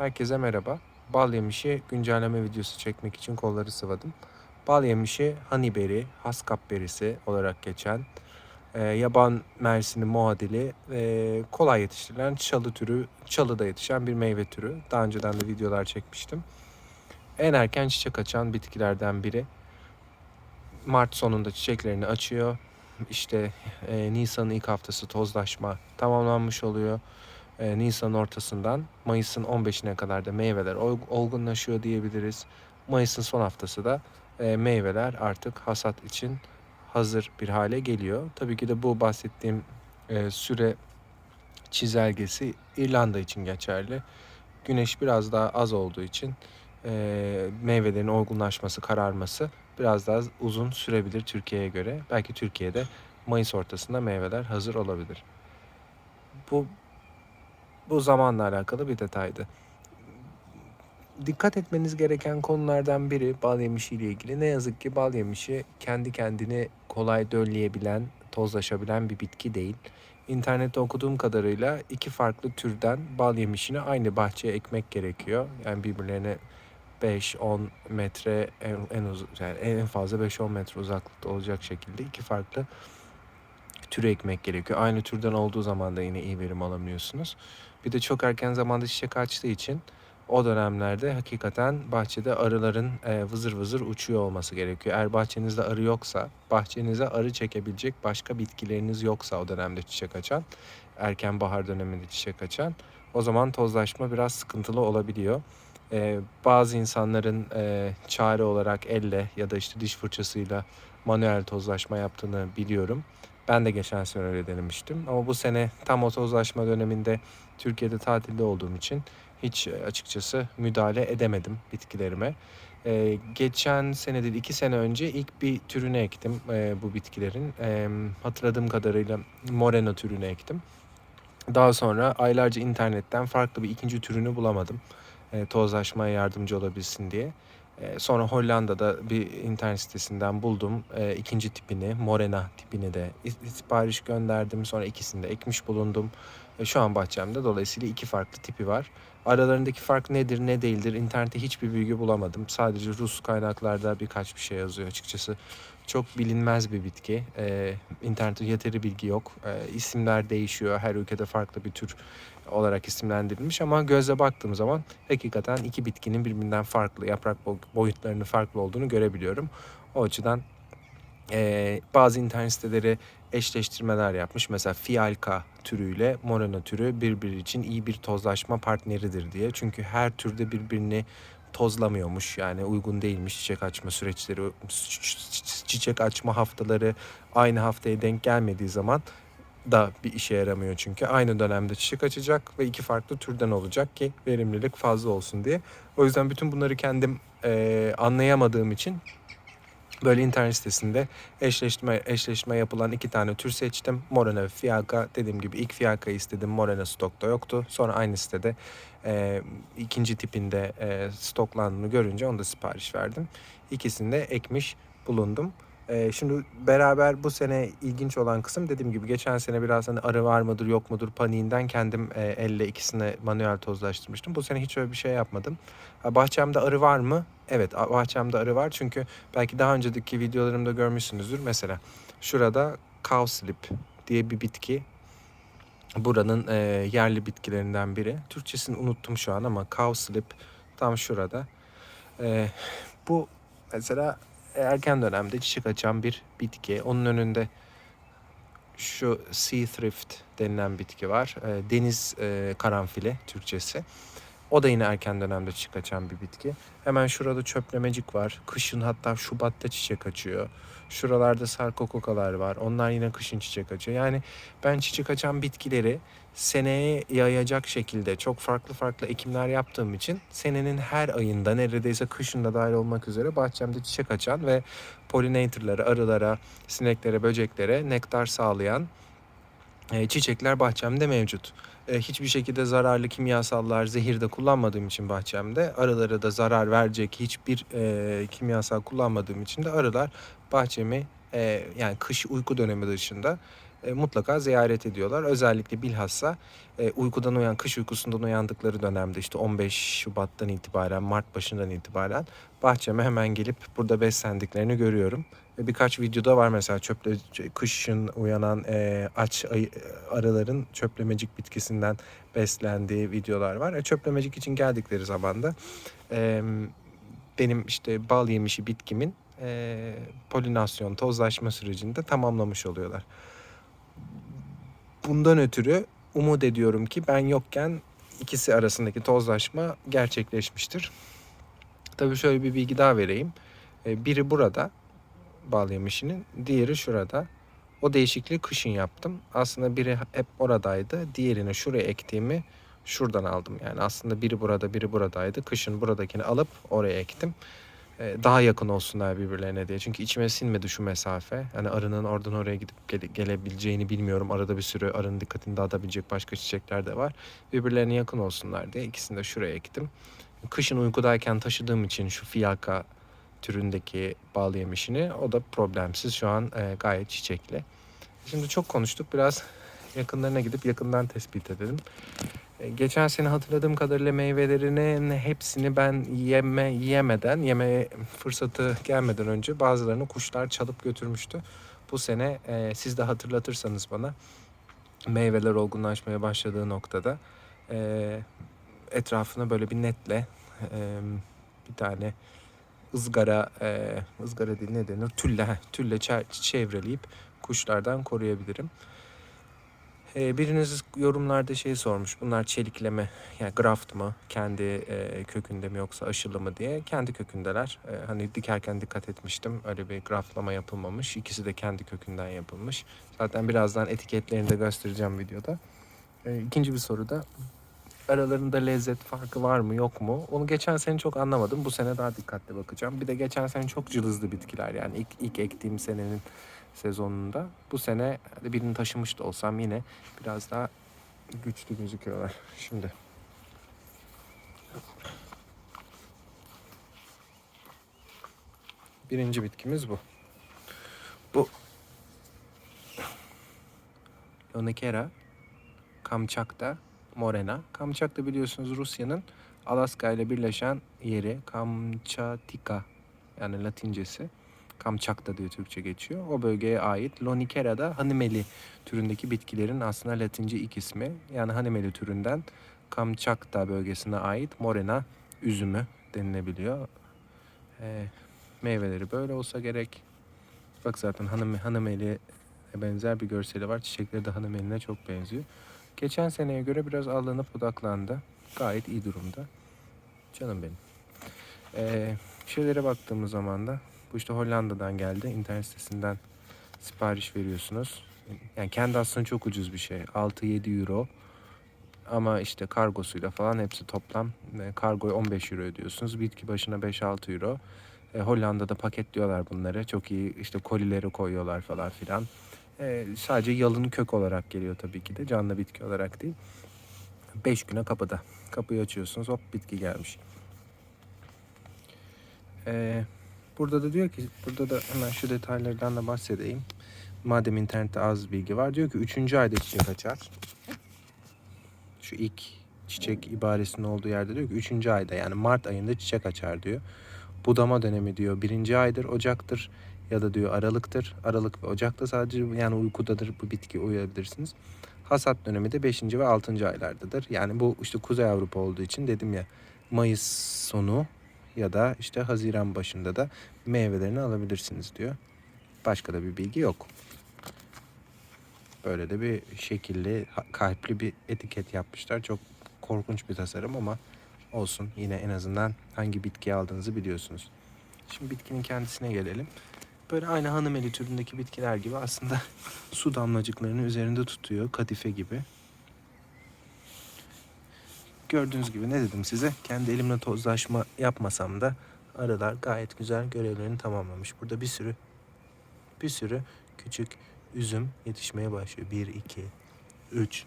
Herkese merhaba. Bal yemişi güncelleme videosu çekmek için kolları sıvadım. Bal yemişi honeyberry, haskap berisi olarak geçen e, yaban mersini muadili e, kolay yetiştirilen çalı türü, çalıda yetişen bir meyve türü. Daha önceden de videolar çekmiştim. En erken çiçek açan bitkilerden biri. Mart sonunda çiçeklerini açıyor. İşte e, Nisan'ın ilk haftası tozlaşma tamamlanmış oluyor. E, Nisan ortasından Mayıs'ın 15'ine kadar da meyveler ol- olgunlaşıyor diyebiliriz. Mayıs'ın son haftası da e, meyveler artık hasat için hazır bir hale geliyor. Tabii ki de bu bahsettiğim e, süre çizelgesi İrlanda için geçerli. Güneş biraz daha az olduğu için e, meyvelerin olgunlaşması, kararması biraz daha uzun sürebilir Türkiye'ye göre. Belki Türkiye'de Mayıs ortasında meyveler hazır olabilir. Bu bu zamanla alakalı bir detaydı. Dikkat etmeniz gereken konulardan biri bal yemişi ile ilgili. Ne yazık ki bal yemişi kendi kendini kolay dölleyebilen, tozlaşabilen bir bitki değil. İnternette okuduğum kadarıyla iki farklı türden bal yemişini aynı bahçeye ekmek gerekiyor. Yani birbirlerine 5-10 metre en, en uz yani en fazla 5-10 metre uzaklıkta olacak şekilde iki farklı türü ekmek gerekiyor. Aynı türden olduğu zaman da yine iyi verim alamıyorsunuz. Bir de çok erken zamanda çiçek açtığı için o dönemlerde hakikaten bahçede arıların e, vızır vızır uçuyor olması gerekiyor. Eğer bahçenizde arı yoksa, bahçenize arı çekebilecek başka bitkileriniz yoksa o dönemde çiçek açan, erken bahar döneminde çiçek açan, o zaman tozlaşma biraz sıkıntılı olabiliyor. E, bazı insanların e, çare olarak elle ya da işte diş fırçasıyla manuel tozlaşma yaptığını biliyorum. Ben de geçen sene öyle denemiştim. Ama bu sene tam o tozlaşma döneminde Türkiye'de tatilde olduğum için hiç e, açıkçası müdahale edemedim bitkilerime. Ee, geçen sene değil iki sene önce ilk bir türünü ektim e, bu bitkilerin. Ee, hatırladığım kadarıyla moreno türünü ektim. Daha sonra aylarca internetten farklı bir ikinci türünü bulamadım. E, tozlaşmaya yardımcı olabilsin diye. E, sonra Hollanda'da bir internet sitesinden buldum e, ikinci tipini, Morena tipini de sipariş gönderdim. Sonra ikisini de ekmiş bulundum. E, şu an bahçemde dolayısıyla iki farklı tipi var. Aralarındaki fark nedir ne değildir internette hiçbir bilgi bulamadım. Sadece Rus kaynaklarda birkaç bir şey yazıyor açıkçası. Çok bilinmez bir bitki. E, internette yeteri bilgi yok. E, isimler değişiyor. Her ülkede farklı bir tür olarak isimlendirilmiş ama gözle baktığım zaman hakikaten iki bitkinin birbirinden farklı yaprak bo- boyutlarının farklı olduğunu görebiliyorum. O açıdan eee, bazı internet siteleri eşleştirmeler yapmış. Mesela Fialka türüyle Moreno türü birbiri için iyi bir tozlaşma partneridir diye. Çünkü her türde birbirini tozlamıyormuş. Yani uygun değilmiş çiçek açma süreçleri, çiçek açma haftaları aynı haftaya denk gelmediği zaman da bir işe yaramıyor çünkü. Aynı dönemde çiçek açacak ve iki farklı türden olacak ki verimlilik fazla olsun diye. O yüzden bütün bunları kendim eee, anlayamadığım için böyle internet sitesinde eşleşme eşleşme yapılan iki tane tür seçtim. Morena ve Fiyaca. Dediğim gibi ilk Fiyaca'yı istedim. Morena stokta yoktu. Sonra aynı sitede eee, ikinci tipinde eee, stoklandığını görünce onu da sipariş verdim. İkisini de ekmiş bulundum. Ee, şimdi beraber bu sene ilginç olan kısım dediğim gibi geçen sene biraz hani arı var mıdır yok mudur paniğinden kendim e, elle ikisini manuel tozlaştırmıştım. Bu sene hiç öyle bir şey yapmadım. Bahçemde arı var mı? Evet bahçemde arı var çünkü belki daha önceki videolarımda görmüşsünüzdür. Mesela şurada cowslip diye bir bitki. Buranın e, yerli bitkilerinden biri. Türkçesini unuttum şu an ama cowslip tam şurada. E, bu mesela erken dönemde çiçek açan bir bitki. Onun önünde şu sea thrift denilen bitki var. E, deniz e, karanfili Türkçesi. O da yine erken dönemde çiçek açan bir bitki. Hemen şurada çöplemecik var. Kışın hatta Şubat'ta çiçek açıyor. Şuralarda sarkokokalar var. Onlar yine kışın çiçek açıyor. Yani ben çiçek açan bitkileri seneye yayacak şekilde çok farklı farklı ekimler yaptığım için senenin her ayında neredeyse kışında dahil olmak üzere bahçemde çiçek açan ve pollinatorlara, arılara, sineklere, böceklere nektar sağlayan e, çiçekler bahçemde mevcut. E, hiçbir şekilde zararlı kimyasallar, zehir de kullanmadığım için bahçemde arılara da zarar verecek hiçbir e, kimyasal kullanmadığım için de arılar bahçemi e, yani kış uyku dönemi dışında e, mutlaka ziyaret ediyorlar. Özellikle bilhassa e, uykudan uyan, kış uykusundan uyandıkları dönemde işte 15 Şubat'tan itibaren, Mart başından itibaren bahçeme hemen gelip burada beslendiklerini görüyorum. Birkaç videoda var mesela çöple kışın uyanan e, aç ayı, arıların çöplemecik bitkisinden beslendiği videolar var. E, çöplemecik için geldikleri zaman da e, benim işte bal yemişi bitkimin e, polinasyon, tozlaşma sürecini de tamamlamış oluyorlar. Bundan ötürü umut ediyorum ki ben yokken ikisi arasındaki tozlaşma gerçekleşmiştir. Tabii şöyle bir bilgi daha vereyim. E, biri burada bal yemişinin, diğeri şurada. O değişikliği kışın yaptım. Aslında biri hep oradaydı. Diğerini şuraya ektiğimi şuradan aldım. Yani aslında biri burada, biri buradaydı. Kışın buradakini alıp oraya ektim. Ee, daha yakın olsunlar birbirlerine diye. Çünkü içime sinmedi şu mesafe. Yani arının oradan oraya gidip gele- gelebileceğini bilmiyorum. Arada bir sürü arının dikkatini dağıtabilecek başka çiçekler de var. Birbirlerine yakın olsunlar diye ikisini de şuraya ektim. Kışın uykudayken taşıdığım için şu fiyaka türündeki bal yemişini o da problemsiz şu an e, gayet çiçekli. Şimdi çok konuştuk biraz yakınlarına gidip yakından tespit edelim. E, Geçen sene hatırladığım kadarıyla meyvelerinin hepsini ben yeme yemeden, yeme fırsatı gelmeden önce bazılarını kuşlar çalıp götürmüştü. Bu sene e, siz de hatırlatırsanız bana meyveler olgunlaşmaya başladığı noktada e, etrafına böyle bir netle e, bir tane ızgara, e, ızgara değil ne denir? Tülle, heh, tülle çe- çevreleyip kuşlardan koruyabilirim. E, biriniz yorumlarda şey sormuş. Bunlar çelikleme, yani graft mı? Kendi e, kökünde mi yoksa aşılı mı diye. Kendi kökündeler. E, hani dikerken dikkat etmiştim. Öyle bir graftlama yapılmamış. İkisi de kendi kökünden yapılmış. Zaten birazdan etiketlerini de göstereceğim videoda. E, ikinci bir soru da aralarında lezzet farkı var mı yok mu? Onu geçen sene çok anlamadım. Bu sene daha dikkatli bakacağım. Bir de geçen sene çok cılızlı bitkiler yani ilk, ilk ektiğim senenin sezonunda. Bu sene birini taşımış da olsam yine biraz daha güçlü gözüküyorlar. Şimdi birinci bitkimiz bu. Bu Lonikera Kamçak'ta Morena. Kamçak'ta biliyorsunuz Rusya'nın Alaska ile birleşen yeri Kamçatika yani Latincesi. Kamçak'ta diye Türkçe geçiyor. O bölgeye ait Lonikera da Hanimeli türündeki bitkilerin aslında Latince ilk ismi. Yani Hanimeli türünden Kamçakta bölgesine ait Morena üzümü denilebiliyor. Ee, meyveleri böyle olsa gerek. Bak zaten hanım, Hanımeli'ye benzer bir görseli var. Çiçekleri de Hanımeli'ne çok benziyor. Geçen seneye göre biraz alınıp budaklandı. Gayet iyi durumda. Canım benim. Ee, şeylere baktığımız zaman da bu işte Hollanda'dan geldi. İnternet sitesinden sipariş veriyorsunuz. Yani kendi aslında çok ucuz bir şey. 6-7 euro. Ama işte kargosuyla falan hepsi toplam e, kargoya 15 euro ödüyorsunuz. Bitki başına 5-6 euro. E, Hollanda'da paketliyorlar bunları. Çok iyi işte kolileri koyuyorlar falan filan. E, sadece yalın kök olarak geliyor tabii ki de. Canlı bitki olarak değil. 5 güne kapıda. Kapıyı açıyorsunuz hop bitki gelmiş. E, burada da diyor ki burada da hemen şu detaylardan da bahsedeyim. Madem internette az bilgi var. Diyor ki 3. ayda çiçek açar. Şu ilk çiçek ibaresinin olduğu yerde diyor ki 3. ayda yani Mart ayında çiçek açar diyor. Budama dönemi diyor birinci aydır, Ocak'tır ya da diyor Aralık'tır. Aralık ve Ocak'ta sadece yani uykudadır bu bitki uyuyabilirsiniz. Hasat dönemi de 5. ve 6. aylardadır. Yani bu işte Kuzey Avrupa olduğu için dedim ya Mayıs sonu ya da işte Haziran başında da meyvelerini alabilirsiniz diyor. Başka da bir bilgi yok. Böyle de bir şekilli, kalpli bir etiket yapmışlar. Çok korkunç bir tasarım ama olsun. Yine en azından hangi bitkiyi aldığınızı biliyorsunuz. Şimdi bitkinin kendisine gelelim. Böyle aynı hanımeli türündeki bitkiler gibi aslında su damlacıklarını üzerinde tutuyor. Kadife gibi. Gördüğünüz gibi ne dedim size? Kendi elimle tozlaşma yapmasam da arılar gayet güzel görevlerini tamamlamış. Burada bir sürü bir sürü küçük üzüm yetişmeye başlıyor. 1, 2, 3,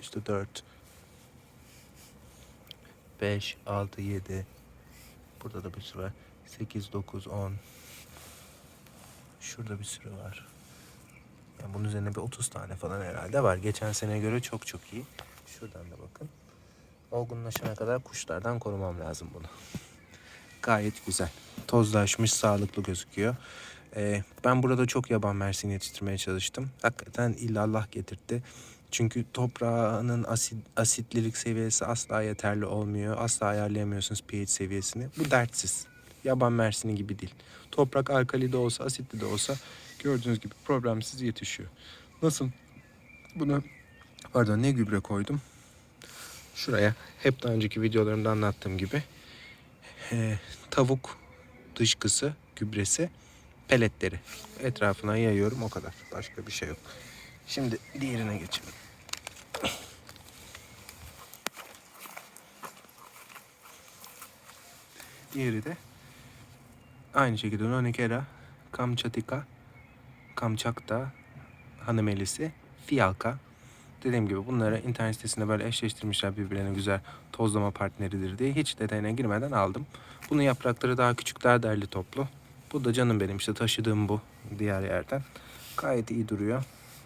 işte 4, 5, 6, 7. Burada da bir var. 8, 9, 10. Şurada bir sürü var. Yani bunun üzerine bir 30 tane falan herhalde var. Geçen seneye göre çok çok iyi. Şuradan da bakın. Olgunlaşana kadar kuşlardan korumam lazım bunu. Gayet güzel. Tozlaşmış, sağlıklı gözüküyor. Ee, ben burada çok yaban mersini yetiştirmeye çalıştım. Hakikaten illallah getirtti. Çünkü toprağının asit, asitlilik seviyesi asla yeterli olmuyor. Asla ayarlayamıyorsunuz pH seviyesini. Bu dertsiz. Yaban mersini gibi değil. Toprak alkali de olsa, asitli de olsa gördüğünüz gibi problemsiz yetişiyor. Nasıl? Bunu pardon ne gübre koydum? Şuraya hep daha önceki videolarımda anlattığım gibi e, tavuk dışkısı gübresi peletleri etrafına yayıyorum o kadar. Başka bir şey yok. Şimdi diğerine geçelim. Diğeri de aynı şekilde Nonikera, Kamçatika, Kamçakta, Hanımelisi, Fiyalka. Dediğim gibi bunları internet sitesinde böyle eşleştirmişler birbirlerine güzel tozlama partneridir diye. Hiç detayına girmeden aldım. Bunun yaprakları daha küçük, daha derli toplu. Bu da canım benim işte taşıdığım bu diğer yerden. Gayet iyi duruyor.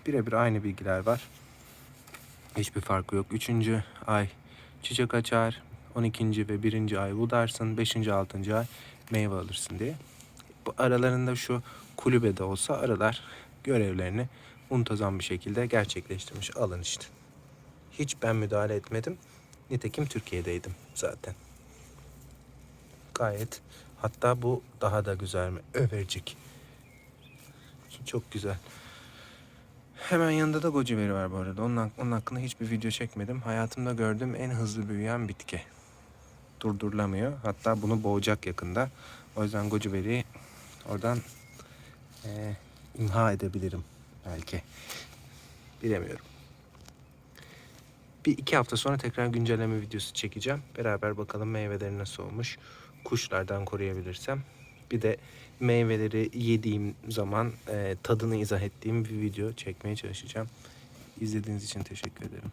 Birebir aynı bilgiler var. Hiçbir farkı yok. Üçüncü ay çiçek açar. 12. ve 1. ay budarsın. 5. 6. ay meyve alırsın diye. Bu aralarında şu kulübede olsa arılar görevlerini muntazam bir şekilde gerçekleştirmiş. Alın işte. Hiç ben müdahale etmedim. Nitekim Türkiye'deydim zaten. Gayet. Hatta bu daha da güzel mi? Övercik. Çok güzel. Hemen yanında da gociveri var bu arada. Onun, onun hakkında hiçbir video çekmedim. Hayatımda gördüğüm en hızlı büyüyen bitki. Durdurulamıyor. Hatta bunu boğacak yakında. O yüzden gociveriyi oradan eee, imha edebilirim belki. Bilemiyorum. Bir iki hafta sonra tekrar güncelleme videosu çekeceğim. Beraber bakalım meyveleri nasıl olmuş. Kuşlardan koruyabilirsem. Bir de meyveleri yediğim zaman e, tadını izah ettiğim bir video çekmeye çalışacağım. İzlediğiniz için teşekkür ederim.